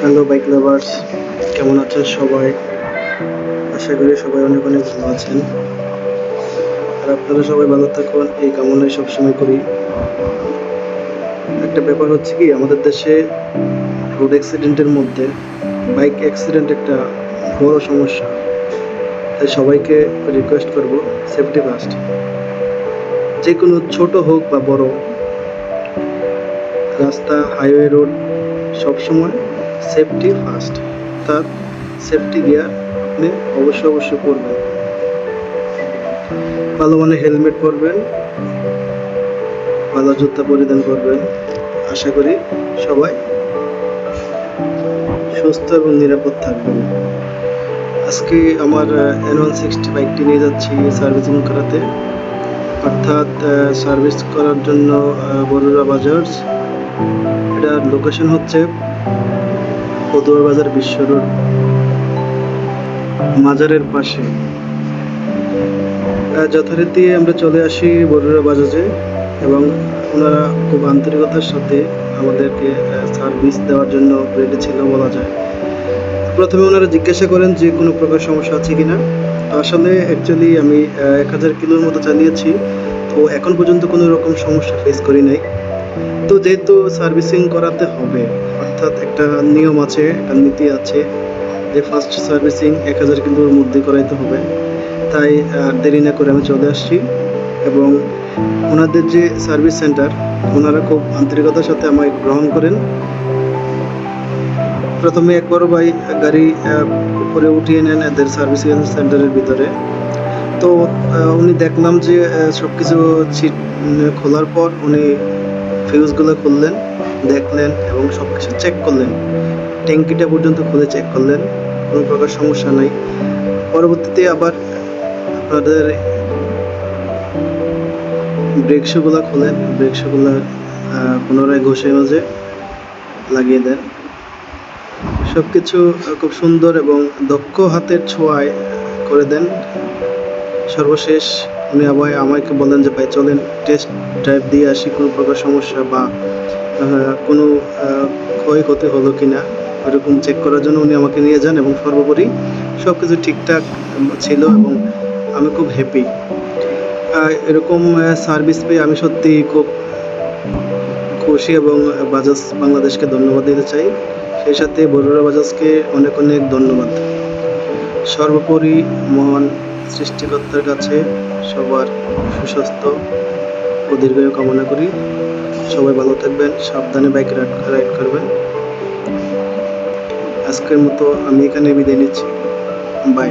Hello bike lovers কেমন আছেন সবাই? আশা করি সবাই অনেক অনেক ভালো আছেন। আর আপনারা সবাই ভালো থাকুন, এই কামনাই সবসময় করি। একটা ব্যাপার হচ্ছে কি, আমাদের দেশে রোড অ্যাক্সিডেন্টের মধ্যে বাইক অ্যাক্সিডেন্ট একটা বড় সমস্যা। তাই সবাইকে রিকোয়েস্ট করব সেফটি ফার্স্ট যে কোনো ছোট হোক বা বড়, রাস্তা হাইওয়ে রোড সবসময় সেফটি ফার্স্ট তার সেফটি গিয়ার আপনি অবশ্যই অবশ্যই পরবেন। ভালো মানে হেলমেট পরবেন, ভালো জুতা পরিধান করবেন। আশা করি সবাই সুস্থ এবং নিরাপদ থাকবেন। আজকে আমার এন ওয়ান সিক্সটি বাইকটি নিয়ে যাচ্ছি সার্ভিসিং করাতে। অর্থাৎ সার্ভিস করার জন্য বরুড়া বাজার্স এটার লোকেশন হচ্ছে পদুয়ার বাজার বিশ্ব রোড, মাজারের পাশে। যথারীতি আমরা চলে আসি বরুড়া বাজাজে এবং ওনারা খুব আন্তরিকতার সাথে আমাদেরকে সার্ভিস দেওয়ার জন্য রেডি ছিল বলা যায়। প্রথমে ওনারা জিজ্ঞাসা করেন যে কোনো প্রকার সমস্যা আছে কিনা। তো আসলে অ্যাকচুয়ালি আমি এক হাজার কিলোর মতো চালিয়েছি। তো এখন পর্যন্ত কোনো রকম সমস্যা ফেস করি নাই। তো যেহেতু সার্ভিসিং করাতে হবে, অর্থাৎ একটা নিয়ম আছে, একটা নীতি আছে যে ফার্স্ট সার্ভিসিং এক হাজার কিলোর মধ্যে করাইতে হবে। তাই আর দেরি না করে আমি চলে আসছি এবং ওনাদের যে সার্ভিস সেন্টার, ওনারা খুব আন্তরিকতার সাথে আমায় গ্রহণ করেন। প্রথমে এক বড় ভাই গাড়ি উপরে উঠিয়ে নেন এদের সার্ভিসিং সেন্টারের ভিতরে। তো উনি দেখলাম যে সব কিছু খোলার পর উনি ফিউজগুলো খুললেন, দেখলেন এবং সব কিছু চেক করলেন। ট্যাঙ্কিটা পর্যন্ত খুলে চেক করলেন, কোনো প্রকার সমস্যা নাই। পরবর্তীতে আবার আপনাদের ব্রেক শুগুলো খোলেন ব্রেক শুগুলো পুনরায় ঘষে মাঝে লাগিয়ে দেন। সব কিছু খুব সুন্দর এবং দক্ষ হাতের ছোঁয়ায় করে দেন। সর্বশেষ উনি আবার আমাকে বললেন যে, ভাই, চলেন টেস্ট ড্রাইভ দিয়ে আসি, কোনো প্রকার সমস্যা বা কোনো ক্ষয়ক্ষতি হলো কিনা, ওরকম চেক করার জন্য উনি আমাকে নিয়ে যান এবং সর্বোপরি সব কিছু ঠিকঠাক ছিল এবং আমি খুব হ্যাপি এরকম সার্ভিস পেয়ে আমি সত্যি খুব খুশি এবং বাজাজ বাংলাদেশকে ধন্যবাদ দিতে চাই। সেই সাথে বরুড়া বাজাজকে অনেক অনেক ধন্যবাদ। সর্বোপরি মহান সৃষ্টিকর্তার কাছে সবার সুস্বাস্থ্য ও দীর্ঘায়ু কামনা করি। সবাই ভালো থাকবেন, সাবধানে বাইক রাইড করবেন। আজকের মতো আমি এখানে বিদায় নিচ্ছি। বাই